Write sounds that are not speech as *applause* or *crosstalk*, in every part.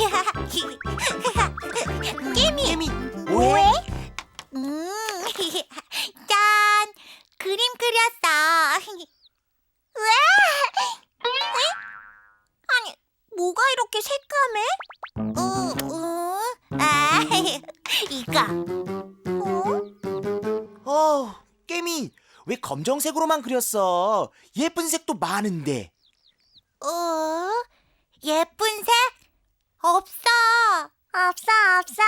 *laughs* 깨미. 깨미 뭐해? 음, *laughs* 짠! 그림 그렸어. *laughs* 왜? 에? 아니, 뭐가 이렇게 새까매? 어, 어, 아, 이거. 어? 어 깨미 왜 검정색으로만 그렸어 예쁜 색도 많은데 어? 예쁜 색? 없어. 없어, 없어.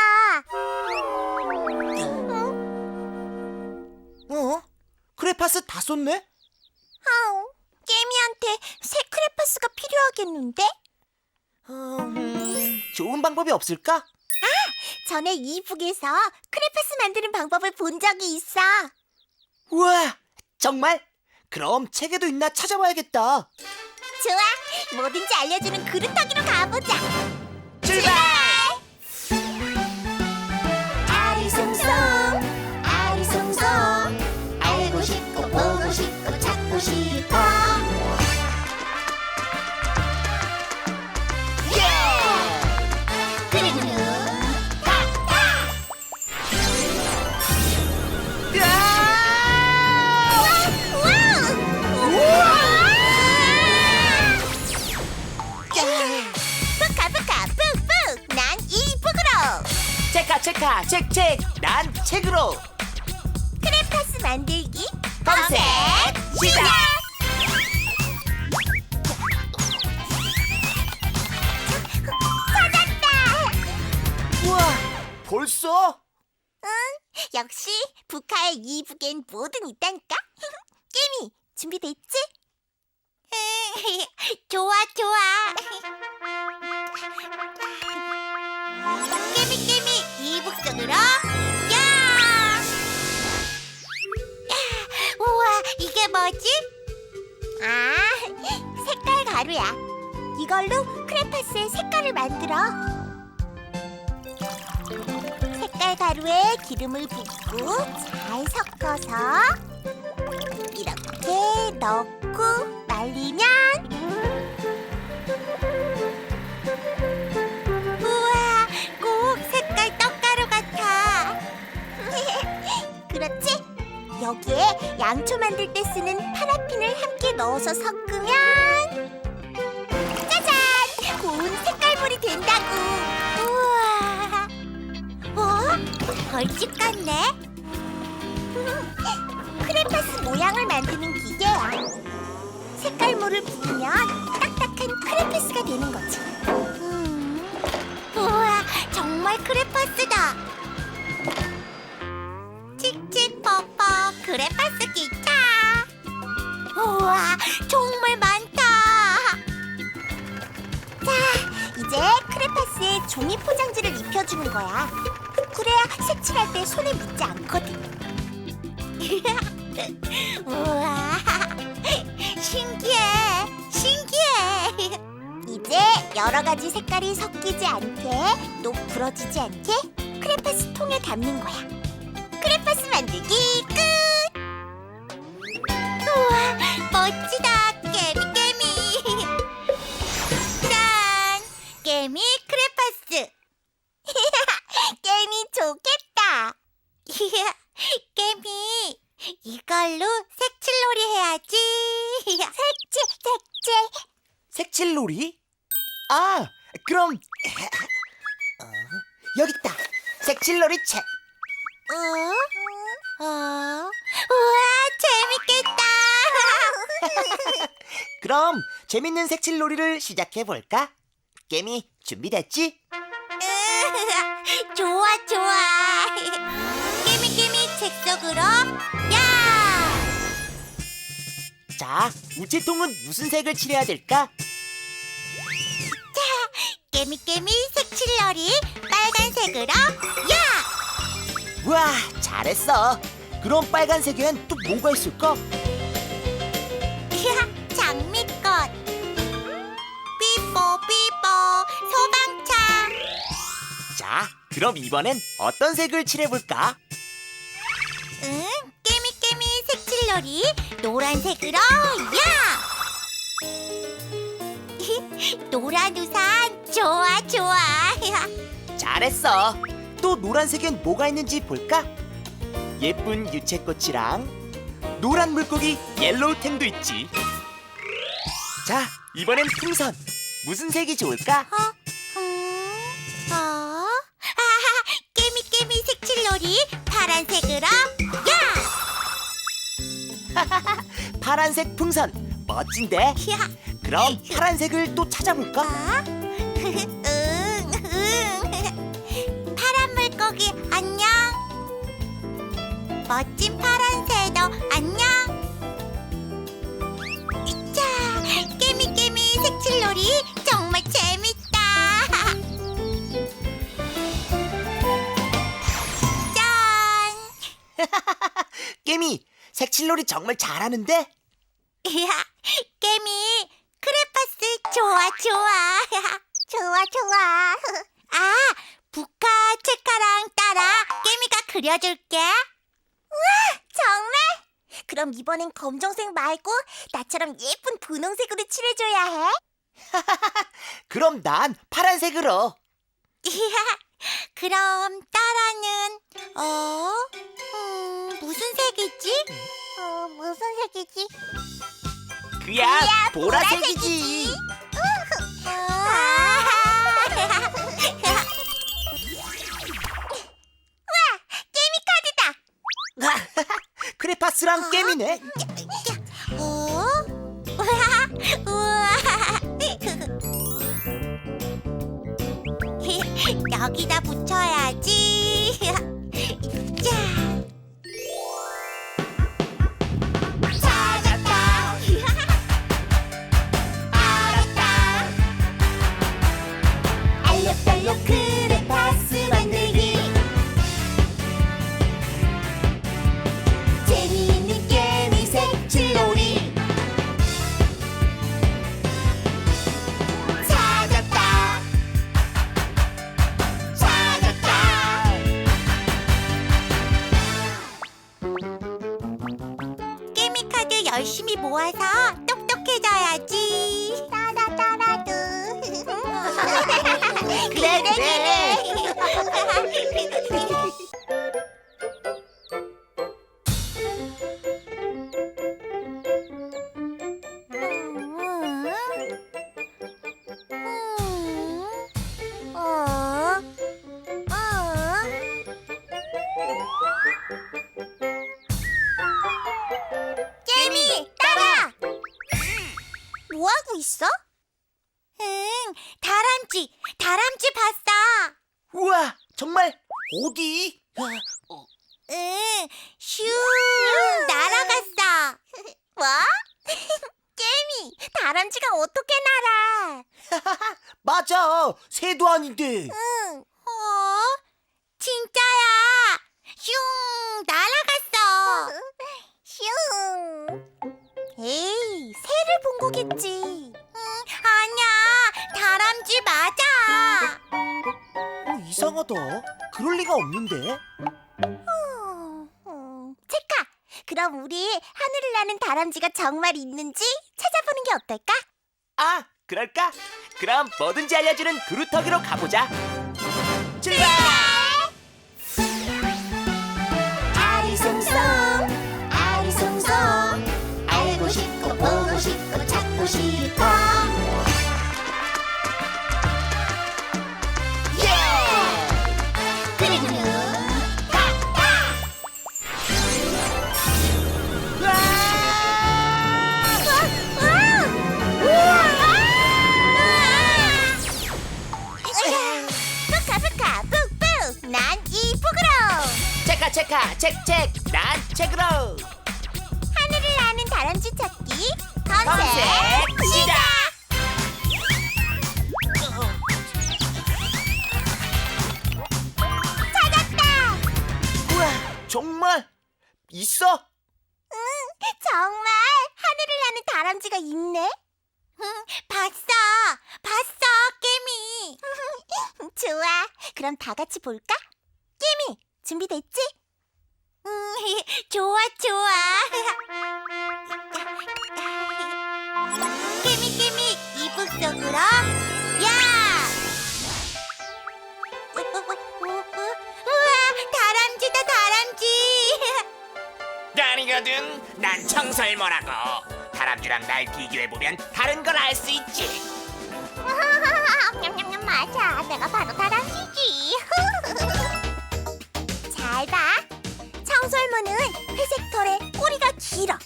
어? 크레파스 다 썼네? 아우, 깨미한테 새 크레파스가 필요하겠는데? 음, 좋은 방법이 없을까? 전에 이북에서 크레파스 만드는 방법을 본 적이 있어. 우와 정말? 그럼 책에도 있나 찾아봐야겠다 좋아, 뭐든지 알려주는 그릇터기로 가보자. 출발! 아리송송, 아리송송, 알고 싶고 보고 싶고 찾고 싶어. 체카 책책 난 책으로 크레파스 만들기 검색 시작! 찾았다 우와 벌써? 역시 북한의 이북엔 뭐든 있다니까 *laughs* 깨미 준비됐지? *laughs* 좋아 좋아 깨미 깨미 이북 속으로 야! 우와 이게 뭐지? 아 색깔 가루야 이걸로 크레파스의 색깔을 만들어 색깔 가루에 기름을 붓고 잘 섞어서 이렇게 넣고 말리면 우와 꼭 색깔 떡가루 같아 *laughs* 그렇지? 여기에 양초 만들 때 쓰는 파라핀을 함께 넣어서 섞으면 짜잔! 고운 색깔물이 된다고 우와 어? 벌집 같네? *laughs* 크레파스 모양을 만드는 기계야. 색깔물을 부으면 딱딱한 크레파스가 되는 거지. 음. 우와, 정말 크레파스다. 칙칙퍼퍼 크레파스 기차. 우와, 정말 많다. 자, 이제 크레파스에 종이 포장지를 입혀주는 거야. 그래야 색칠할 때 손에 묻지 않거든. *laughs* 여러 가지 색깔이 섞이지 않게 또 부러지지 않게 크레파스 통에 담는 거야. 크레파스 만들기 끝. 우와, 멋지다, 깨미 깨미. *laughs* 짠, 깨미 크레파스. *laughs* 깨미 좋겠다. *laughs* 깨미, 이걸로 색칠놀이 해야지. 색칠, 색칠. 색칠놀이? 아 그럼 어, 여기 있다 색칠놀이 책 어? 어? 우와, 재밌겠다. *laughs* 그럼 재밌는 색칠놀이를 시작해 볼까? 깨미 준비됐지? 좋아, 좋아. 깨미, 깨미 책 속으로, 야! 자 우체통은 무슨 색을 칠해야 될까? 깨미, 깨미 색칠놀이 빨간색으로, 야! 우와 잘했어 그럼 빨간색엔 또 뭐가 있을까? 장미꽃 삐뽀 삐뽀 소방차 자 그럼 이번엔 어떤 색을 칠해볼까? 응 깨미깨미 색칠놀이 노란색으로 야 *laughs* 노란 우산 좋아 좋아 *laughs* 잘했어. 또 노란색엔 뭐가 있는지 볼까? 예쁜 유채꽃이랑 노란 물고기 옐로우탱도 있지. 자, 이번엔 풍선. 무슨 색이 좋을까? 어? 음, 어? 아하, 깨미 깨미 색칠놀이 파란색으로 야! 파란색 풍선. 멋진데? *laughs* 야! 그럼 파란색을 또 찾아볼까? 어? 멋진 파란 새도 안녕. 자, 깨미 깨미 색칠놀이 정말 재밌다. *laughs* 짠. *laughs* 깨미, 색칠놀이 정말 잘하는데? 야, 깨미 크레파스 좋아 좋아 *laughs* 좋아 좋아 아 부카 체카랑 따라 깨미가 그려줄게 정말? 그럼 이번엔 검정색 말고 나처럼 예쁜 분홍색으로 칠해줘야 해? *laughs* 그럼 난 파란색으로. 그럼 따라는 어? 음, 무슨 색이지? 어 무슨 색이지? 그야, 보라색이지. 크레파스랑. 어? 우와, 우와. *laughs* 여기다 붙여야지. *laughs* 에이, 새를 본 거겠지. 응, 아니야. 다람쥐 맞아. 어, 이상하다. 그럴 리가 없는데. 어, 어. 체카, 그럼 우리 하늘을 나는 다람쥐가 정말 있는지 찾아보는 게 어떨까? 아, 그럴까? 그럼 뭐든지 알려주는 그루터기로 가보자. 출발! 찾고 싶어. 예! 그리고는 탁탁! 푸카 푸카 푹푹 난 이쁘그로 체카 체카 책책 난 책으로 하늘을 나는 다람쥐 찾기 검색, 시작! 찾았다! 우와 정말 있어? 정말 하늘을 나는 다람쥐가 있네? 응, 봤어! 봤어, 깨미! *laughs* 좋아, 그럼 다 같이 볼까? 깨미, 준비됐지? 음, *laughs* 좋아, 좋아. *laughs* 깨미, 깨미, 이북 속으로. 야! 우와, 다람쥐다, 다람쥐. *laughs* 아니거든. 난 청설모라고. 다람쥐랑 날 비교해 보면 다른 걸 알 수 있지. 냠냠냠 맞아. 내가 바로 다람쥐지. 잘 봐. 청설모는 회색 털에 꼬리가 길어.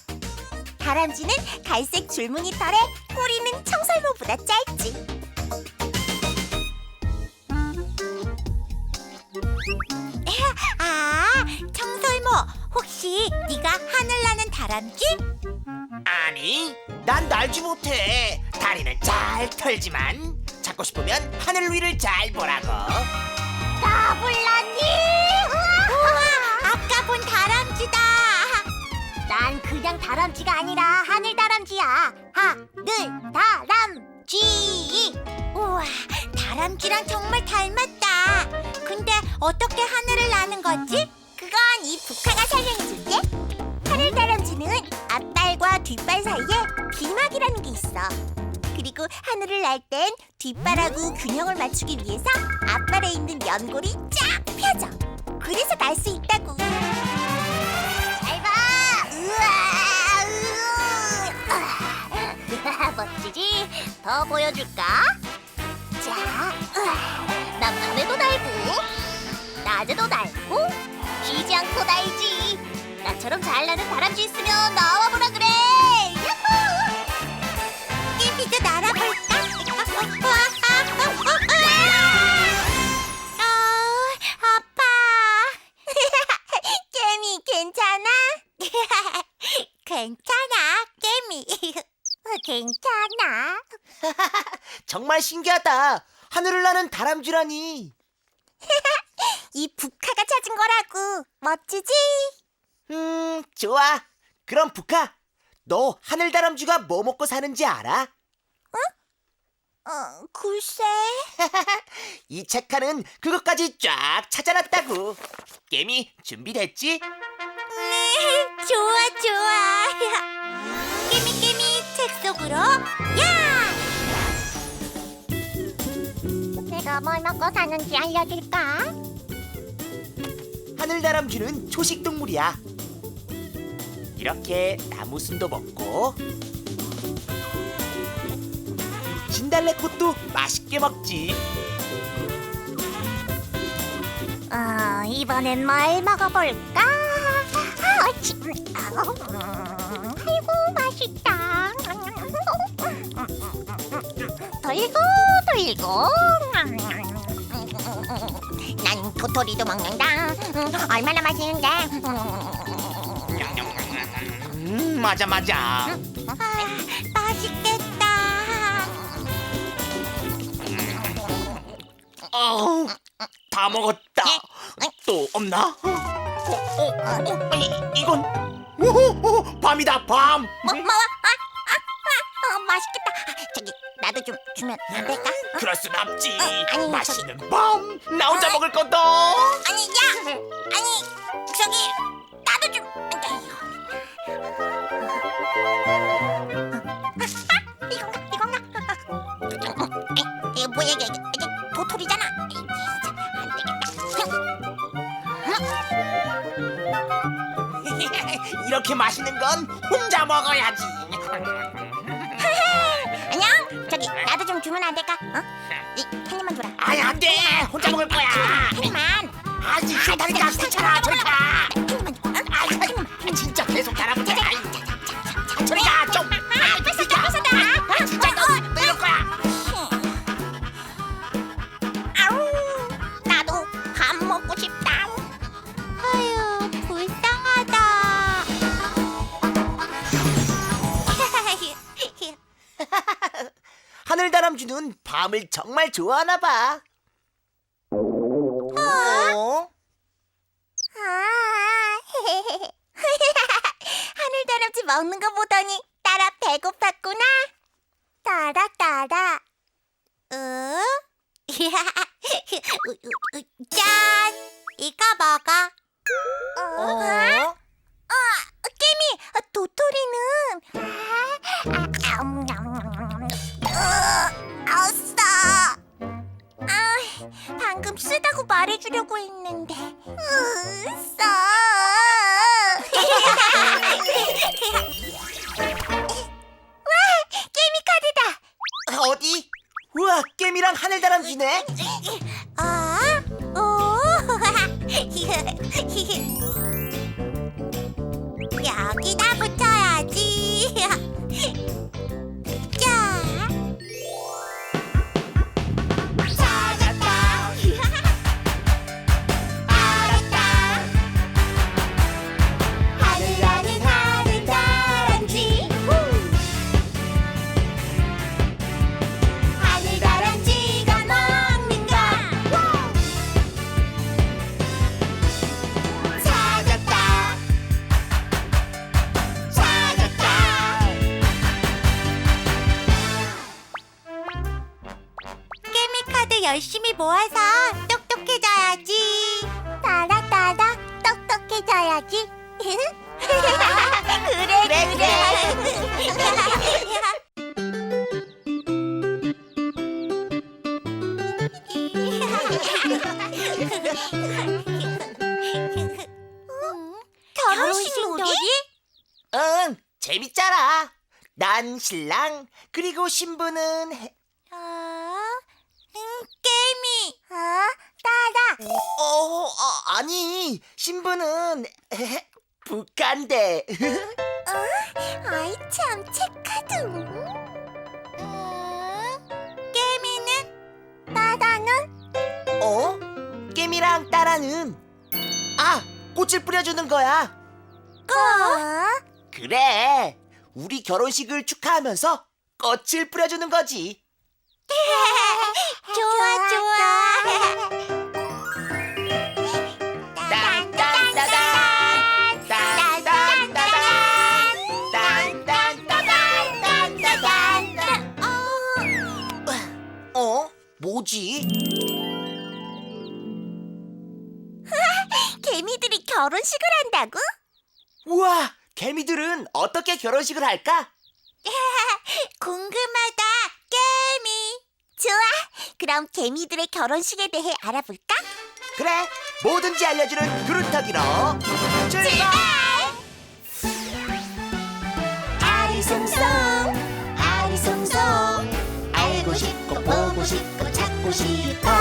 다람쥐는 갈색 줄무늬 털에 꼬리는 청설모보다 짧지. *laughs* 아, 청설모. 혹시 네가 하늘 나는 다람쥐? 아니, 난 날지 못해. 다리는 잘 털지만 찾고 싶으면 하늘 위를 잘 보라고. 나 몰랐 다람쥐다. 난 그냥 다람쥐가 아니라 하늘 다람쥐야. 하늘 다람쥐. 우와, 다람쥐랑 정말 닮았다. 근데 어떻게 하늘을 나는 거지? 그건 이 북카가 설명해줄게. 하늘 다람쥐는 앞발과 뒷발 사이에 비막이라는 게 있어. 그리고 하늘을 날 땐 뒷발하고 균형을 맞추기 위해서 앞발에 있는 연골이 쫙 펴져. 그래서 날 수 있다고. 멋지지? 더 보여줄까? 자. 난 밤에도 날고, 낮에도 날고, 쉬지 않고 날지. 나처럼 잘 나는 다람쥐 있으면 나와보라 그래. 정말 신기하다. 하늘을 나는 다람쥐라니. *laughs* 이 북카가 찾은 거라고. 멋지지? 음, 좋아. 그럼 부카, 너 하늘 다람쥐가 뭐 먹고 사는지 알아? 어, 글쎄. *laughs* 이 책하는 그것까지 쫙 찾아놨다고. 게임이 준비됐지? 네, 좋아, 좋아. *laughs* 깨미, 깨미, 책 속으로, 내가 뭘 먹고 사는지 알려줄까? 하늘 다람쥐는 초식 동물이야. 이렇게 나무순도 먹고 진달래꽃도 맛있게 먹지. 어, 이번엔 뭘 먹어볼까? 아, 어치. 아우, 음, 아이고, 맛있다. 돌고, 돌고. 난 도토리도 먹는다. 음, 얼마나 맛있는데. 음, 맞아, 맞아. 아, 맛있겠다. 어우, 다 먹었다. 또 없나? 어, 어, 어, 이, 이건 오, 밤이다, 밤. 뭐, 뭐, 아, 아, 아, 어, 맛있겠다. 저기, 나도 좀 주면 안 될까? 어? 그럴 순 없지. 아니, 맛있는 밤. 나 혼자 먹을 거다. 아니 야 아니 저기 나도 좀 이건가 이건가 이거 뭐야 이게 이게 도토리잖아 이렇게 맛있는 건 혼자 먹어야지. 주면 안 될까 어? 이 한 입만 줘라 아니 안 돼. 혼자 먹을 거야. 한 입만 아지 싫다니까 귀찮아. 저리 가. 좋아하나 봐. 어? 아, *laughs* 하늘 다람쥐 먹는 거 보더니 따라 배고팠구나. 따라 따라. 응? *laughs* 짠! 이거 먹어. 어? 어? 어, 깨미, 도토리는. 방금 쓰다고 말해주려고 했는데. 으, 써. *laughs* 와, 게미 카드다. 어디? 우와, 깨미랑 하늘다람쥐네. 아, 오. 그래 그래 결혼식 놀이? 응, 재밌잖아. 난 신랑, 그리고 신부는 해- 어, 응, 게임이. 어, 따라. 어, 어, 아니, 신부는 북한데. 아이 참 착하다. 음, 게임이는 따라는 어? 깨미랑 따라는 아, 꽃을 뿌려주는 거야. 거. 그래. 우리 결혼식을 축하하면서 꽃을 뿌려주는 거지. *laughs* 좋아 좋아. *laughs* 뭐지? *laughs* 개미들이 결혼식을 한다고? 우와, 개미들은 어떻게 결혼식을 할까? *laughs* 궁금하다, 개미. 좋아. 그럼 개미들의 결혼식에 대해 알아볼까? 그래, 뭐든지 알려주는 그루터기로 출발! 싶고 찾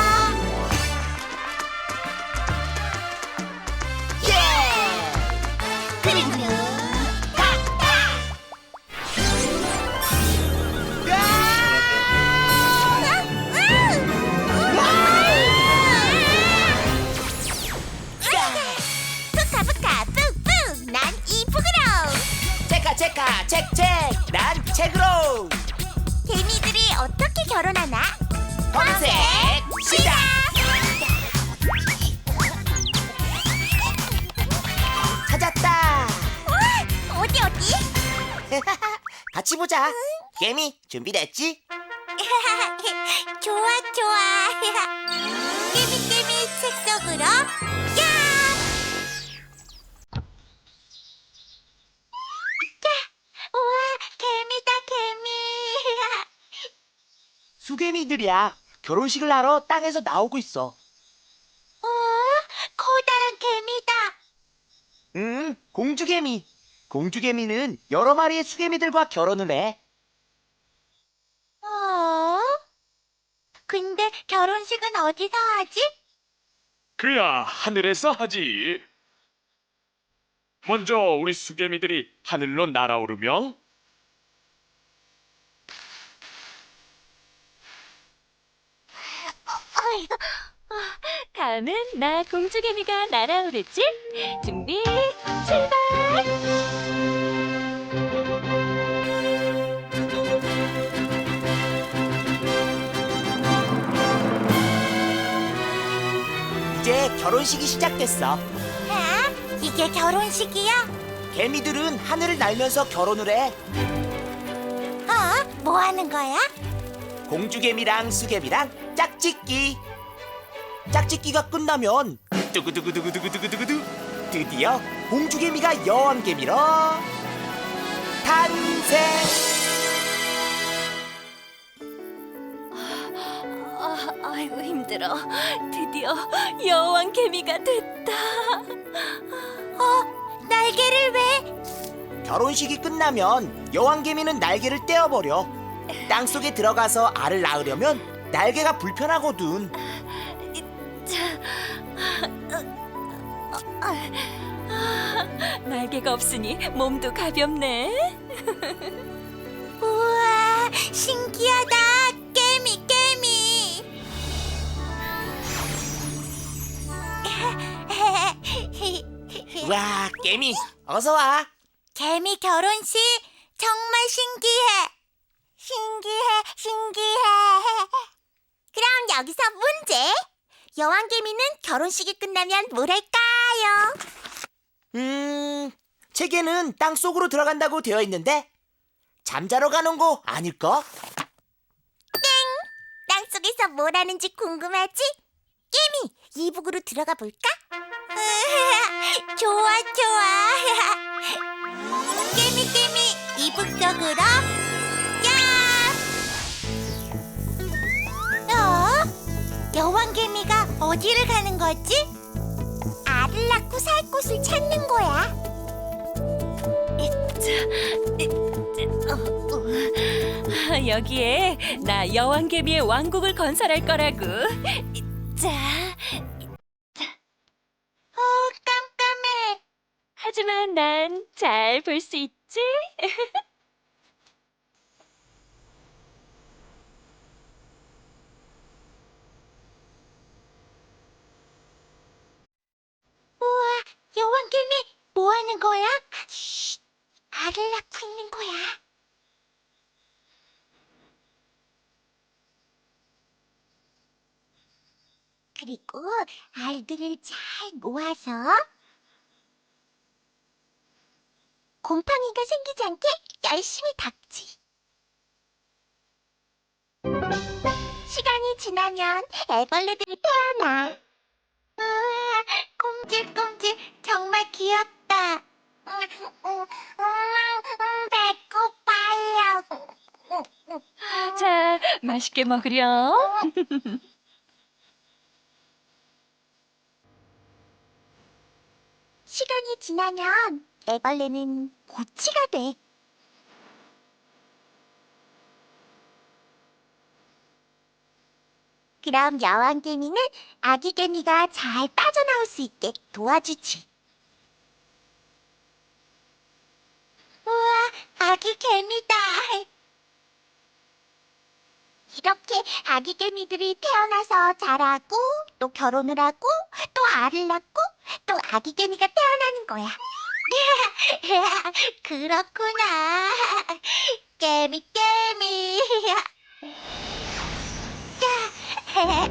같이 보자. 개미 준비됐지? *laughs* 좋아 좋아. 깨미 깨미 책 속으로 야! 야! 우와 개미다 개미. *laughs* 수개미들이야. 결혼식을 하러 땅에서 나오고 있어. 우와 커다란 개미다. 응 공주개미 공주개미는 여러 마리의 수개미들과 결혼을 해 어? 근데 결혼식은 어디서 하지? 그야 하늘에서 하지. 먼저 우리 수개미들이 하늘로 날아오르며 어이구, 다음은 나 공주개미가 날아오르지? 준비, 출발! 이제 결혼식이 시작됐어 아, 이게 결혼식이야? 개미들은 하늘을 날면서 결혼을 해 어? 뭐 하는 거야? 공주개미랑 수개미랑 짝짓기. 짝짓기가 끝나면 두구두구두구두구두구두구 드디어 공주개미가 여왕개미로 탄생. 아, 아이고 힘들어. 드디어 여왕 개미가 됐다. 어? 날개를 왜? 결혼식이 끝나면 여왕개미는 날개를 떼어버려. 땅 속에 들어가서 알을 낳으려면 날개가 불편하거든. 날개가 없으니 몸도 가볍네. *laughs* 우와, 신기하다. 깨미, 깨미. *laughs* 와, 깨미, 어서 와. 개미 결혼식 정말 신기해. 신기해, 신기해. 그럼 여기서 문제. 여왕개미는 결혼식이 끝나면 뭘 할까요? 음, 책에는 땅 속으로 들어간다고 되어 있는데 잠자러 가는 거 아닐까? 땅 속에서 뭘 하는지 궁금하지? 깨미, 이북으로 들어가 볼까? *laughs* 좋아, 좋아. *laughs* 깨미, 깨미, 이북 속으로. 야! 어? 여왕 개미가 어디를 가는 거지? 알을 낳고 살 곳을 찾는 거야. 아, 여기에 나 여왕개미의 왕국을 건설할 거라고. 자, 어, 깜깜해. 하지만 난 잘 볼 수 있지. *laughs* 우와, 여왕 개미 뭐 하는 거야? 쉿, 알을 낳고 있는 거야. 그리고 알들을 잘 모아서 곰팡이가 생기지 않게 열심히 닦지. 시간이 지나면 애벌레들이 태어나. 꼼질꼼질 정말 귀엽다. 음, 음, 음, 배고파요. 자, 맛있게 먹으렴. 시간이 지나면 애벌레는 고치가 돼. 그럼 여왕 개미는 아기 개미가 잘 빠져나올 수 있게 도와주지. 우와, 아기 개미다. 이렇게 아기 개미들이 태어나서 자라고 또 결혼을 하고 또 알을 낳고 또 아기 개미가 태어나는 거야. *laughs* 그렇구나. *laughs* 개미 개미. 아,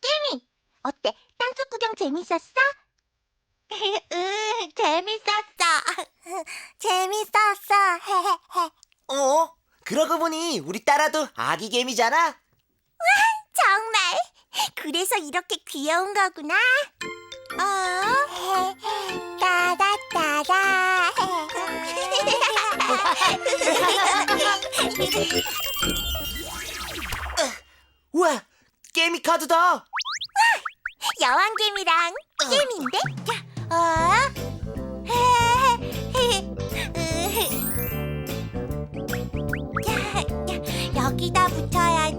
개미. 어때? 땅속 구경 재밌었어? *laughs* 응, 재밌었어. *laughs* 재밌었어. *laughs* 어? 그러고 보니 우리 딸아도 아기 개미잖아. 정말? 그래서 이렇게 귀여운 거구나. 어? 따다 따다. 우와, 깨미 카드다. 여왕개미랑 개미인데? 어? *laughs* 자, 여기다 붙여라.